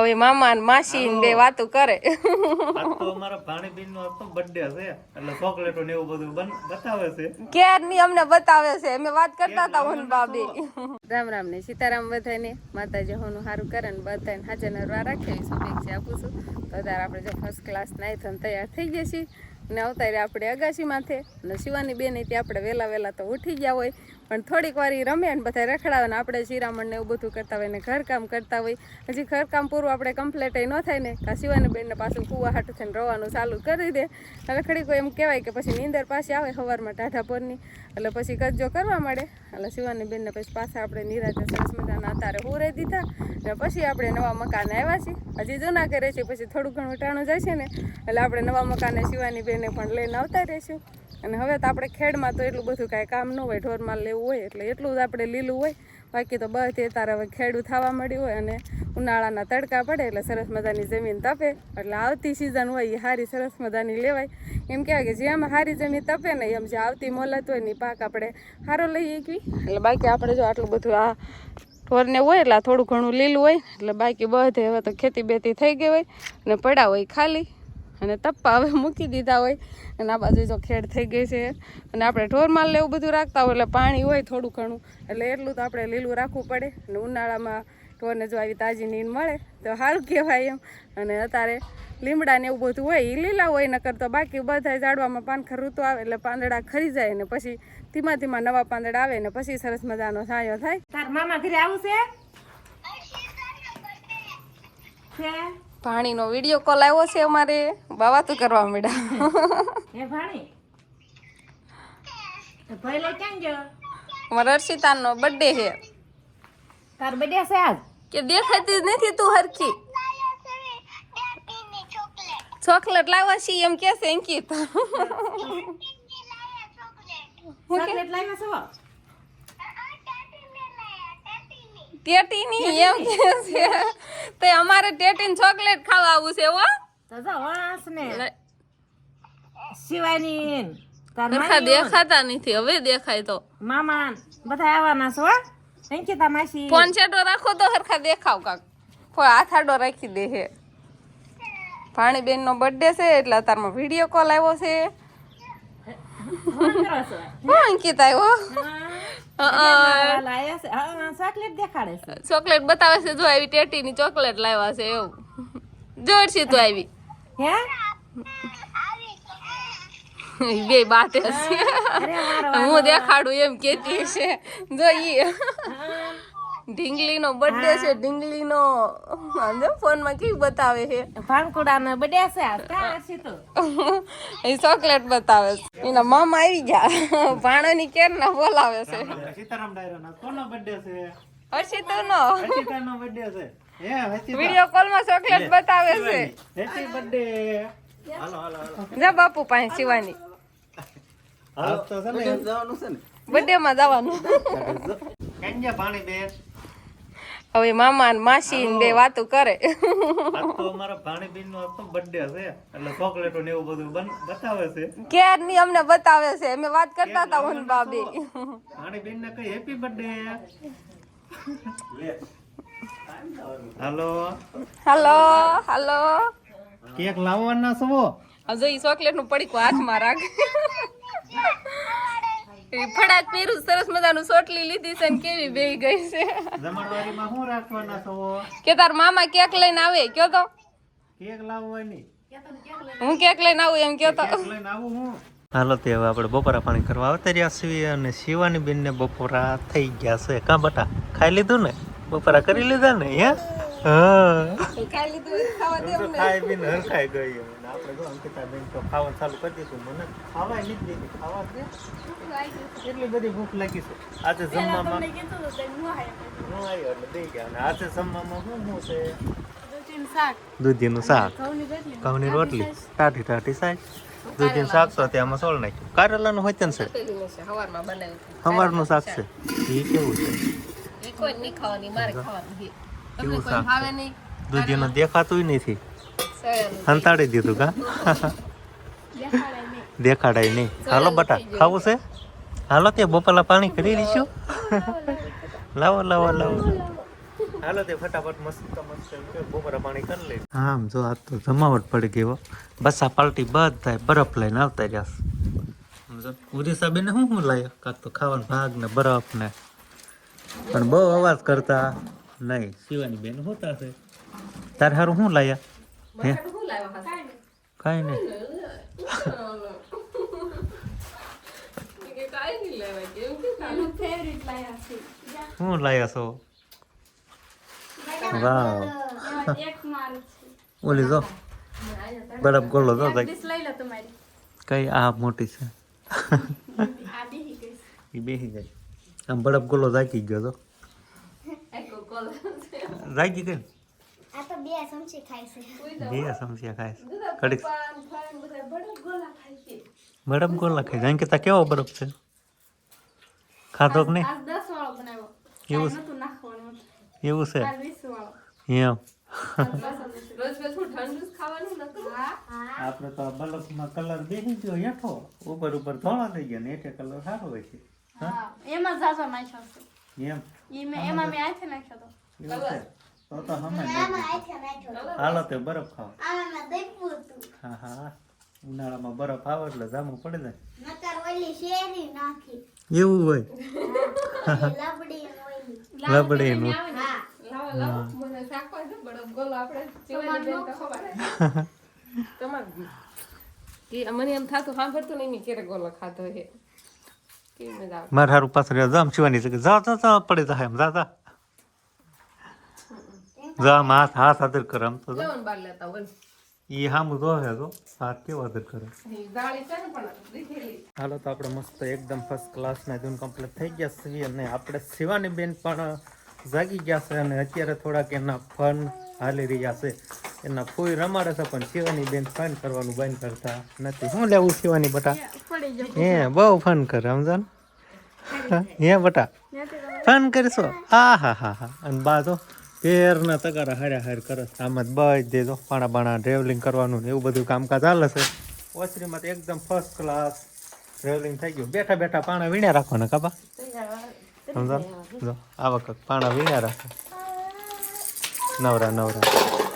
હવે મામા ને માસી ને બે વાતો કરે. તો અમારા ભાણીબેન નો તો બર્થડે છે એટલે ચોકલેટો ને એવું બધું બતાવે છે. ક્યારની અમને બતાવે છે અમે વાત કરતા હતા હું બાબી રામ રામ ને સીતારામ બધાને માતાજી હોનું સારું કરે ને બધાને હાજર નરવા રાખે શુભેચ્છા આપું છું. તો આપણે જો ફર્સ્ટ ક્લાસ નાઈ થઈને તૈયાર થઈ ગયા છીએ. અને અવતારે આપણે અગાસી માથે અને શિવાની બેન ત્યાં આપણે વહેલા વહેલા તો ઉઠી ગયા હોય. પણ થોડીક વાર ઈ રમે ને બધા રખડાવે ને આપણે શિરામણ ને એવું બધું કરતા હોય ને ઘરકામ કરતા હોય. હજી ઘરકામ પૂરું આપણે કમ્પ્લેટ ન થાય ને કાં શિવાની બેનને પાછું કુવા હાટું થઈને રવાનું ચાલુ કરી દે. એટલે ખડી કોઈ એમ કહેવાય કે પછી નીંદર પાછી આવે સવારમાં ટાઢા પરની. એટલે પછી કજ્જો કરવા માંડે. એટલે શિવાની બેનને પછી પાછા આપણે નિરાતે સરસ મજાના અતારે હુરાઈ દીધા. અને પછી આપણે નવા મકાને આવ્યા છીએ. હજી જૂના કરે છે, પછી થોડું ઘણું ટાણું જાય છે ને. એટલે આપણે નવા મકાને શિવાની બેનને પણ લઈને આવતા રહીશું. અને હવે તો આપણે ખેડમાં તો એટલું બધું કાંઈ કામ ન હોય, ઢોરમાં લેવું હોય એટલે એટલું જ આપણે લીલું હોય. બાકી તો બધે તારે હવે ખેડું થવા મળ્યું હોય અને ઉનાળાના તડકા પડે એટલે સરસ મજાની જમીન તપે. એટલે આવતી સિઝન હોય એ સારી સરસ મજાની લેવાય. એમ કહેવાય કે જેમ સારી જમીન તપે ને એમ જે આવતી મોલત હોય ને પાક આપણે સારો લઈ એકવી એટલે બાકી આપણે જો આટલું બધું આ ઢોરને હોય એટલે થોડું ઘણું લીલું હોય. એટલે બાકી બધે હવે તો ખેતી બેતી થઈ ગઈ હોય અને પડા હોય ખાલી. અને તપ્પા હવે મૂકી દીધા હોય. અને આ બાજુ જો ખેડ થઈ ગઈ છે. અને આપણે ઢોરમાલ લેવું એવું બધું રાખતા હોય એટલે પાણી હોય થોડું ઘણું. એટલે એટલું તો આપણે લીલું રાખવું પડે. અને ઉનાળામાં ઢોરને જો આવી તાજી નીંદ મળે તો સારું કહેવાય એમ. અને અત્યારે લીમડા ને એવું બધું હોય એ લીલા હોય નકર તો બાકી બધા ઝાડવામાં પાનખર ઋતુ આવે એટલે પાંદડા ખરી જાય ને પછી ધીમા ધીમા નવા પાંદડા આવે ને પછી સરસ મજાનો છાંયો થાય. તાર મામા ઘરે આવું છે? છે પાણીનો વીડિયો કોલ આવ્યો છે અમારે. બાવાતું કરવા માંડ્યા. હે ભાણી? તો ભાઈ લઈ ક્યાં ગયો? અમારા અર્ષિતાનો બર્થડે છે. તાર બડે છે આજ? કે દેખાતી જ નથી તું હરખી. ચોકલેટ લાવવા છીએ એમ કે છે અંકિત ચોકલેટ લાવ્યા છો? ટેટી ની એમ કે છે તે અમારે ટેટીન ચોકલેટ ખાવા આવું છે હો તજા વાસ ને શિવાની તાર દેખાતા નથી હવે દેખાય તો મામા બધા આવવાના છો અંકિતા માસી ફોન છેટો રાખો તો હરખા દેખાવ કાક ફો હાથ રાખી દે છે ભાણીબેન નો બર્થડે છે એટલે અત્યારમાં વીડિયો કોલ આવ્યો છે ફોન હું અંકિત આવ્યો હા હા ચોકલેટ દેખાડે છે. ચોકલેટ બતાવે છે જો આવી ટેટી ની ચોકલેટ લાવ્યા છે એવું. જોડશી તું આવી. હે? બે બાતે છે. હું. દેખાડું એમ કેતી છે જોઈએ નો બર્થડે છે ઢીંગલી નો ફોનમાં કેવી બતાવે છે? ભાનકુડાનો બર્થડે છે આ કાં તો. એ ચોકલેટ બતાવે છે. એના મામા આવી ગયા. ભાણો ની કેર ના બોલાવે છે. સીતારામ ડાયરો ના કોનો બર્થડે છે? હર્ષિત નો હર્ષિતા નો બર્થડે છે. હે હર્ષિતા. વીડિયો કોલમાં ચોકલેટ બતાવે છે. હેપી બર્થડે હાલો હાલો જા બાપુ પાસે શિવાની. હાલો તો છે ને. બર્થડે માં જવાનું. કેમ પાણી ભાણીબેન હવે મામા ને માસી ને બે વાતો કરે. તો અમારા ભાણીબેન નો તો બર્થડે છે એટલે ચોકલેટો ને એવું બધું બતાવે છે. ક્યારની અમને બતાવે છે. અમે વાત કરતા હતા હું બાબી ભાણીબેન ને કઈ હેપી બર્થડે હાલો. હાલો હાલો. કેક લાવવાના છો? હજુ ઈ ચોકલેટનું પડીકું હાથમાં રાખ. ઈ ફડાક પહેરું સરસ મજાનું સોટલી લીધી છે ને કેવી બેહી ગઈ છે. જમણવારીમાં શું રાખવાના છો? કે તાર મામા કેક લઈને આવે કયો તો? કેક લાવવાની હું કેક લઈને આવું એમ કયો તો? લઈને આવું હું? હાલો તે હવે આપણે બપોરા પાણી કરવા આવતા રહ્યા છીએ અને શિવાની બેનને બપોરા થઈ ગયા છે. કાં બટા ખાઈ લીધું ને? બપોરા કરી લીધા ને હા? ખાઈ લીધું ખાવા દે તો ખાઈ પીને હરખાઈ ગઈ આપણે જો અંકિતા બેન તો ખાવાનું ચાલુ કરી દીધું. મને ખાવાય નહીં દેતી. ખાવા દે. એટલી બધી ભૂખ લાગી છે. આજે જમવામાં આવ્યો એટલે દઈ ગયા. અને આજે જમવામાં શું શું છે? દૂધીનું શાક. ઘઉંની રોટલી. ટાઢી ટાઢી શાક દૂધીનું શાક તો તેમાં સોળ નાખ્યું. કારેલાનું હોય છે. સવારમાં બનાવ્યું સવારનું શાક છે. એ કેવું છે? કોઈ નહીં ખાવાની મારે ખાવાનું કેવું ભાવે દૂધીનું દેખાતું નથી. સંતાડી દીધું કા? દેખાડાય નહીં. હાલો બટા ખાવું છે? હાલો તે બપોલા પાણી કરી લઈશું લાવો લાવો લાવો. હાલો તે ફટાફટ મસ્ત મસ્ત બપોરા પાણી કરી લે આમ જો આ તો જમાવટ પડી ગયો બસ આ પાર્ટી બધા બરફ લઈને આવતા રહ્યા સમજો બેને શું શું લાવ્યા કાંક તો ખાવાનું ભાગ ને બરફ ને. પણ બહુ અવાજ કરતા. નહીં શિવાની બેન હોતા છે તારે હારું શું લાવ્યા હે શું કાંઈ નહીં? શું લાવ્યા છો વાવ ઓલી જો બરફ ગોળો જો કઈ આ મોટી છે એ બેસી જાય આમ બરફ ગોલો જાકી ગયો તો છે. ગઈ આ તો બે સમસી ખાય છે. બે સમસ્યા ખાય છે. બધા મેડમ ગોલા ખાય જાણ કે તા કેવો બરફ છે? ખાધો કે નહીં? એવું છે. એવું છે. એમ. રોજ રોજ શું ઠંડુ જ ખાવાનું નતું? આપણે તો આ બરફમાં કલર બેસી ગયો હેઠો. ઉપર ઉપર ધોળા થઈ ગયા ને એટલે કલર સારો હોય છે. હા એમાં જાજો નાખ્યો છે. એમ? એમાં મેં આથે નાખ્યો તો. તો તો હમે હાલો તે બરફ ખાઓ. આમાં મેં દઈપું હતું. હા હા. ઉનાળામાં બરફ આવે એટલે જામું પડે જાય. નકર ઓલી શેરી નાખી. એવું હોય? લબડી લાવો મને એમ થાતું સાંભળતું નહીં મેં ક્યારે ગોલો ખાતો છે કેવી મજા આવે મારે હારું પાછળ જામ શિવાની છે જા જા જા પડે જા એમ જા જા જા આમ હાથ હાથ આદર કરે આમ તો લેવન બાર લેતા હોય એ હામું જોહે તો હાથ કેવો આદર કરે એ દાળી છે ને પણ દીખેલી હાલો તો આપણે મસ્ત એકદમ ફર્સ્ટ ક્લાસના ધૂન કમ્પ્લીટ થઈ ગયા છીએ અને આપણે શિવાની બેન પણ જાગી ગયા છે અને અત્યારે થોડાક એના ફન હાલી રહ્યા છે. એના ફૂઈ રમાડે છે પણ શિવાની બેન ફન કરવાનું બંધ કરતા નથી. શું લેવું શિવાની બટા? હે બહુ ફન કરે સમજો ને હે બટા? ફન કરીશો? હા હા હા હા. અને બા તો પેરના તગારા હાર્યા હાર કરે. આમ જ બસ દેજો પાણા બાણા ડ્રેવલિંગ કરવાનું એવું બધું કામકાજ ચાલે છે. ઓછરીમાં તો એકદમ ફર્સ્ટ ક્લાસ ટ્રેવલિંગ થઈ ગયું. બેઠા બેઠા પાણા વીણ્યા રાખવાના કાબા સમજો જો આ વખત પાણા વીણ્યા રાખે. નવરા નવરા.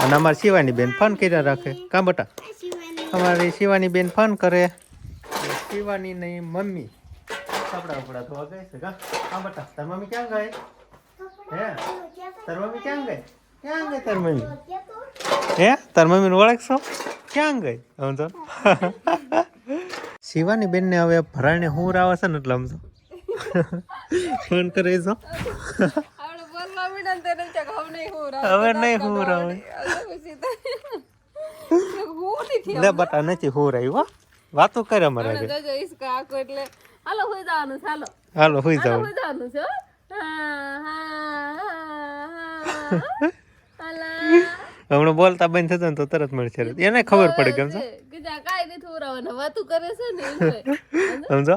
અને અમારે શિવાની બેન ફોન કર્યા રાખે. કા બટા? અમારી શિવાની બેન ફોન કરે. શિવાની ની મમ્મી. કપડા કપડા ધોવા ગઈ છે કા? હા બટા? તાર મમ્મી ક્યાં ગઈ? હે? તાર મમ્મી ક્યાં ગઈ? ક્યાં ગઈ તાર મમ્મી? હે? તાર મમ્મીને ઓળખશો? ક્યાં ગઈ? સમજો શિવાની બેનને હવે ભરાણે હું રાવે છે ને એટલે સમજો. ફોન કરે છો હવે નહીં હું રાવ હવે નહીં હું રાવે હું નથી લે બટા નથી હું રહી હો વાતો કરે અમારે એટલે હાલો હોઈ જવાનું હાલો હાલો હોઈ જવાનું છે હમણાં બોલતા બંધ થતો ને તો તરત મળશે એને ખબર પડે કેમ છે. સમજો?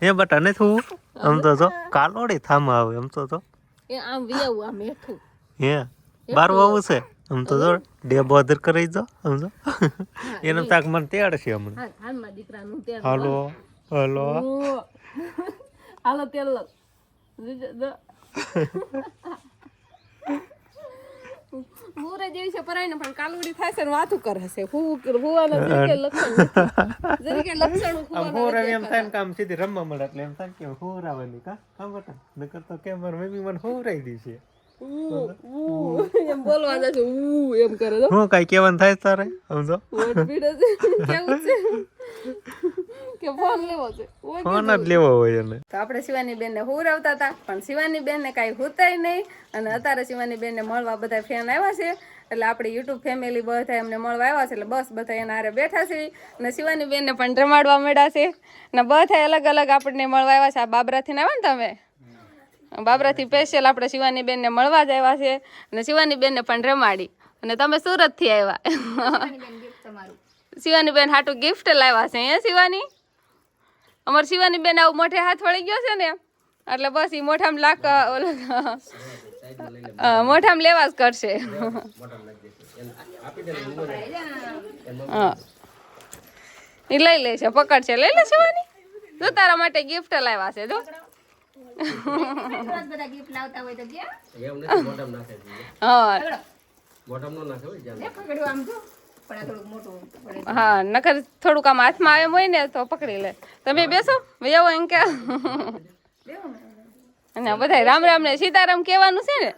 એ બટા નથી થવું આમ તો જો કાલોડી થામા આવે એમ તો તો એ આમ વિયાવું આમ હેઠું. હે બારું આવું છે. આમ તો જો ડેબો અધર કરી દો સમજો એનો તાક મને તેડ છે હમણાં હાલમાં દીકરાનું તેડ હાલો હાલો. હાલો તેલ જોજો, જેવી છે પરાઈને પણ કાલુડી થાય છે ને વાતું કરે છે. હુ હુવાના જરીકે લક્ષણ. જરીકે લક્ષણ હુવાના હુરે એમ થાય ને કામ સીધી રમવા મળે એટલે એમ થાય કે હોર આવવાની કા? કામ બટા. નકર તો કે મારી મમ્મી મને હુરાઈ દી છે. એમ બોલવા જશે ઉ એમ કરે તો હું કઈ કેવાનું થાય તારે? સમજો? કેવું છે? કે ફોન લેવો છે ફોન જ લેવો હોય એને. તો આપણે શિવાની બેનને હુરાવતા હતા પણ શિવાની બેનને કાંઈ હુતાય નહીં. અને અત્યારે શિવાની બેનને મળવા બધા ફેન આવ્યા છે. એટલે આપણી યુટ્યુબ ફેમિલી બધા એમને મળવા આવ્યા છે. એટલે બસ બધા એના હારે બેઠા છે. અને શિવાની બેનને પણ રમાડવા મળ્યા છે. અને બધા અલગ અલગ આપણને મળવા આવ્યા છે. આ બાબરાથી આવ્યા ને તમે? બાબરાથી સ્પેશિયલ આપણે શિવાની બેનને મળવા જ આવ્યા છે. અને શિવાની બેન ને પણ રમાડી. અને તમે સુરતથી આવ્યા. શિવાની બેન હાટું ગિફ્ટ લાવ્યા છે હે શિવાની? અમાર શિવાની બેન આવું મોઢે હાથ વળી ગયો છે ને એટલે બસ એ મોઢામાં લાખ ઓલો અ, મોઢામાં લેવા જ કરશે. હા. એ લઈ લે છે પકડ છે લઈ લે શિવાની? જો તારા માટે ગિફ્ટ લાવ્યા છે જો. રોજ બધા gift લાવતા હોય તો કે એમ નથી મોઢામાં નાખે છે. હા મોઢામાં નાખે હા નકર થોડુંક આમ હાથમાં આવે હોય ને તો પકડી લે. તમે બેસો આવો એમ કે. અને બધા રામ રામ ને સીતારામ કહેવાનું છે ને?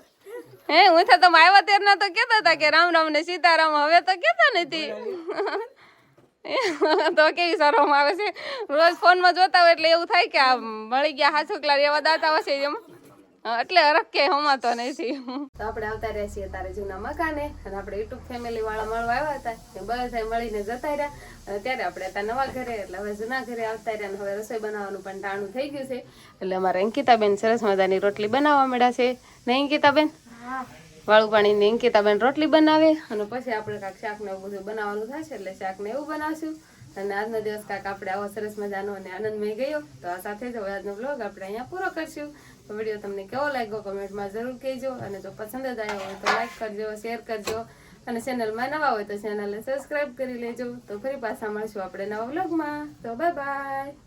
હે હું તો તમે આવ્યા ત્યારના તો કહેતા હતા કે રામ રામ ને સીતારામ હવે તો કહેતા નથી. તો કેવી શરમ આવે છે? રોજ ફોનમાં જોતા હોય એટલે એવું થાય કે આ મળી ગયા હાસુ રેવા દાતા હશે એમ. એટલે હરખ કે હમાતો નથી. તો આપણે આવતા રહ્યા છીએ તારે જૂના મકાને અને આપણે યુટ્યુબ ફેમિલી વાળા મળવા આવ્યા હતા. તે બધા મળીને જતા રહ્યા. અને ત્યારે આપણે હતા નવા ઘરે એટલે હવે જૂના ઘરે આવતા રહ્યા અને હવે રસોઈ બનાવવાનું પણ ટાણું થઈ ગયું છે. એટલે અમારે અંકિતાબેન સરસ મજાની રોટલી બનાવવા મળ્યા છે. ને અંકિતાબેન? વાળું પાણીની અંકિતાબેન રોટલી બનાવે. અને પછી આપણે કાંઈક શાક ને એવું બધું બનાવવાનું થશે એટલે શાક ને એવું બનાવશું. અને આજનો દિવસ કાંક આપણે આવો સરસ મજાનો અને આનંદમય ગયો. તો આ સાથે જ આજનો બ્લોગ આપણે અહીંયા પૂરો કરશું. તો વીડિયો તમને કેવો લાગ્યો કમેન્ટમાં જરૂર કહેજો. અને જો પસંદ જ આવ્યો હોય તો લાઈક કરજો શેર કરજો. અને ચેનલમાં નવા હોય તો ચેનલને સબસ્ક્રાઈબ કરી લેજો. તો ફરી પાછા મળશું આપણે નવા બ્લોગમાં તો બાય બાય